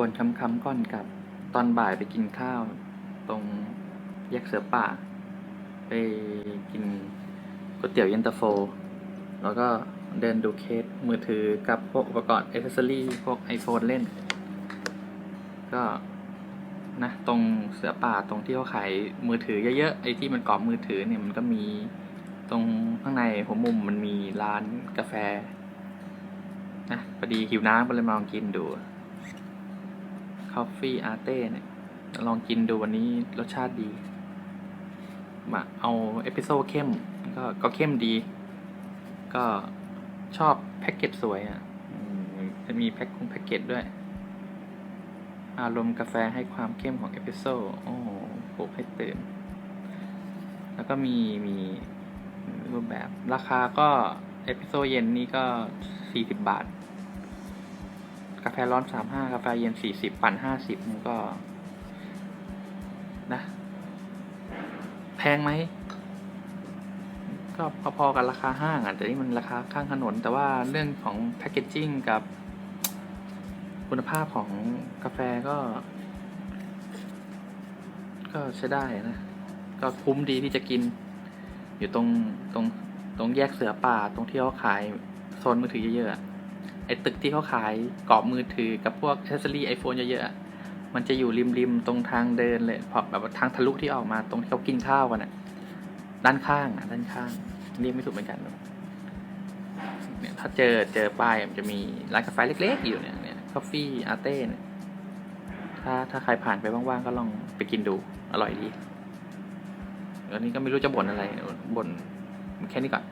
บนคำๆก่อนกลับ ตอนบ่ายไปกินข้าว ตรงแยกเสือป่า ไปกินก๋วยเตี๋ยวเย็นตาโฟ แล้วก็เดินดูเคสมือถือกับพวกอุปกรณ์เอเซอรี่พวก iPhone เล่น ก็นะตรงเสือป่าตรงที่เขาขายมือถือเยอะๆไอ้ที่มันกรอบมือถือเนี่ยมันก็มีตรงข้างในหัวมุมมันมีร้านกาแฟนะพอดีหิวน้ำก็เลยมาลองกินดู Coffee Arte เนี่ย ลองกินดูวันนี้รสชาติดีมาเอาเอพิโซดเข้มก็ก็เข้มดี ก็ชอบแพ็กเกจสวยอะจะมีแพ็กคงแพ็กเกจด้วย อารมณ์กาแฟให้ความเข้มของเอพิโซดโอ้โหปลุกให้ตื่น แล้วก็มีมีรูปแบบ ราคาก็เอพิโซดเย็นนี่ก็สี่สิบบาท กาแฟร้อนสามห้ากาแฟเย็นสี่สิบปั่นห้าสิบมันก็ นะ แพงไหมก็พอๆกับราคาห้างอะแต่นี่มันราคาข้างถนน แต่ว่าเรื่องของแพคเกจจิ้งกับคุณภาพของกาแฟก็ ก็ใช้ได้นะ ก็คุ้มดีที่จะกิน อยู่ตรงตรงตรงแยกเสือป่าตรงที่เขาขายโซนมือถือเยอะๆ อะไอ้ตึกที่เขาขายกรอบมือถือกับพวกเอเซอรี่ไอโฟนเยอะๆ มันจะอยู่ริมริมๆ ตรงทางเดินเลยพอแบบทางทะลุที่ออกมาตรงที่เขากินข้าวกันอะด้านข้างอะด้านข้างเรียกไม่ถูกเหมือนกันเนี่ยถ้าเจอเจอป้ายมันจะมีร้านกาแฟเล็กๆ อยู่เนี่ยเนี่ยคอฟฟี่อาเต้เนี่ยถ้าถ้าใครผ่านไปว่างๆ ก็ลองไปกินดูอร่อยดีอันนี้ก็ไม่รู้จะบ่นอะไรบ่นแค่นี้ก่อน